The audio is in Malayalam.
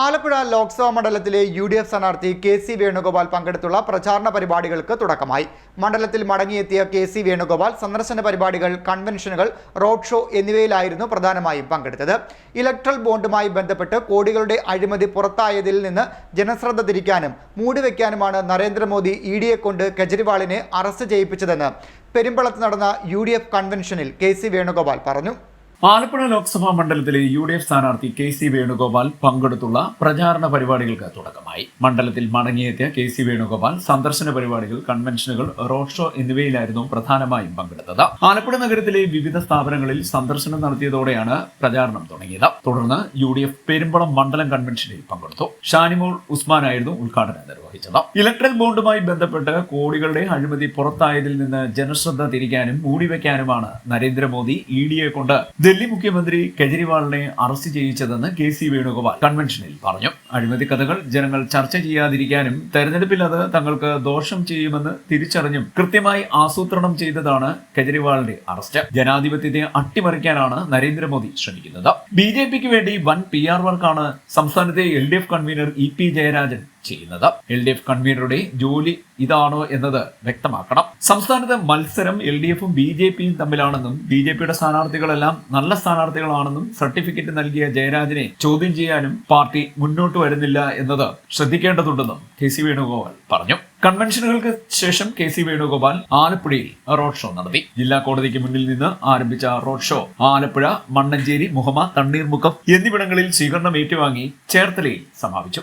ആലപ്പുഴ ലോക്സഭാ മണ്ഡലത്തിലെ യു ഡി എഫ് സ്ഥാനാർത്ഥി കെ സി വേണുഗോപാൽ പങ്കെടുത്തുള്ള പ്രചാരണ പരിപാടികൾക്ക് തുടക്കമായി. മണ്ഡലത്തിൽ മടങ്ങിയെത്തിയ കെ സി വേണുഗോപാൽ സന്ദർശന പരിപാടികൾ കൺവെൻഷനുകൾ റോഡ് ഷോ എന്നിവയിലായിരുന്നു പ്രധാനമായും പങ്കെടുത്തത്. ഇലക്ട്രൽ ബോണ്ടുമായി ബന്ധപ്പെട്ട് കോടികളുടെ അഴിമതി പുറത്തായതിൽ നിന്ന് ജനശ്രദ്ധ തിരിക്കാനും മൂടിവെക്കാനുമാണ് നരേന്ദ്രമോദി ഇ ഡിയെ കൊണ്ട് കെജ്രിവാളിനെ അറസ്റ്റ് ചെയ്യിപ്പിച്ചതെന്ന് പെരുമ്പളത്ത് നടന്ന യു കൺവെൻഷനിൽ കെ സി വേണുഗോപാൽ പറഞ്ഞു. ആലപ്പുഴ ലോക്സഭാ മണ്ഡലത്തിലെ യു ഡി എഫ് സ്ഥാനാർത്ഥി കെ സി വേണുഗോപാൽ പങ്കെടുത്തുള്ള പ്രചാരണ പരിപാടികൾക്ക് തുടക്കമായി. മണ്ഡലത്തിൽ മടങ്ങിയെത്തിയ കെ സി വേണുഗോപാൽ സന്ദർശന പരിപാടികൾ കൺവെൻഷനുകൾ റോഡ് ഷോ എന്നിവയിലായിരുന്നു പ്രധാനമായും പങ്കെടുത്തത്. ആലപ്പുഴ നഗരത്തിലെ വിവിധ സ്ഥാപനങ്ങളിൽ സന്ദർശനം നടത്തിയതോടെയാണ് പ്രചാരണം തുടങ്ങിയത്. തുടർന്ന് യു ഡി എഫ് പെരുമ്പളം മണ്ഡലം കൺവെൻഷനിൽ പങ്കെടുത്തു. ഷാനിമോൾ ഉസ്മാനായിരുന്നു ഉദ്ഘാടനം നിർവഹിച്ചത്. ഇലക്ട്രൽ ബോണ്ടുമായി ബന്ധപ്പെട്ട് കോടികളുടെ അഴിമതി പുറത്തായതിൽ നിന്ന് ജനശ്രദ്ധ തിരിക്കാനും മൂടിവെക്കാനുമാണ് നരേന്ദ്രമോദി ഇ ഡിയെ കൊണ്ട് ഡൽഹി മുഖ്യമന്ത്രി കെജ്രിവാളിനെ അറസ്റ്റ് ചെയ്യിച്ചതെന്ന് കെ സി വേണുഗോപാൽ കൺവെൻഷനിൽ പറഞ്ഞു. അഴിമതി കഥകൾ ജനങ്ങൾ ചർച്ച ചെയ്യാതിരിക്കാനും തെരഞ്ഞെടുപ്പിൽ അത് തങ്ങൾക്ക് ദോഷം ചെയ്യുമെന്ന് തിരിച്ചറിഞ്ഞും കൃത്യമായി ആസൂത്രണം ചെയ്തതാണ് കെജ്രിവാളിന്റെ അറസ്റ്റ്. ജനാധിപത്യത്തെ അട്ടിമറിക്കാനാണ് നരേന്ദ്രമോദി ശ്രമിക്കുന്നത്. ബി ജെ പിക്ക് വേണ്ടി വൻ പി ആർ വർക്കാണ് സംസ്ഥാനത്തെ L D F convener E P Jayarajan ചെയ്യുന്നത്. എൽ ഡി എഫ് കൺവീനറുടെ ജോലി ഇതാണോ എന്നത് വ്യക്തമാക്കണം. സംസ്ഥാനത്ത് മത്സരം എൽ ഡി എഫും ബി ജെ പിയും തമ്മിലാണെന്നും ബി ജെ പിയുടെ സ്ഥാനാർത്ഥികളെല്ലാം നല്ല സ്ഥാനാർത്ഥികളാണെന്നും സർട്ടിഫിക്കറ്റ് നൽകിയ ജയരാജനെ ചോദ്യം ചെയ്യാനും പാർട്ടി മുന്നോട്ട് വരുന്നില്ല എന്നത് ശ്രദ്ധിക്കേണ്ടതുണ്ടെന്നും കെ സി വേണുഗോപാൽ പറഞ്ഞു. കൺവെൻഷനുകൾക്ക് ശേഷം കെ സി വേണുഗോപാൽ ആലപ്പുഴയിൽ റോഡ് ഷോ നടത്തി. ജില്ലാ കോടതിക്ക് മുന്നിൽ നിന്ന് ആരംഭിച്ച റോഡ് ഷോ ആലപ്പുഴ മണ്ണഞ്ചേരി മുഹമ്മ തണ്ണീർമുഖം എന്നിവിടങ്ങളിൽ സ്വീകരണം ഏറ്റുവാങ്ങി ചേർത്തലയിൽ സമാപിച്ചു.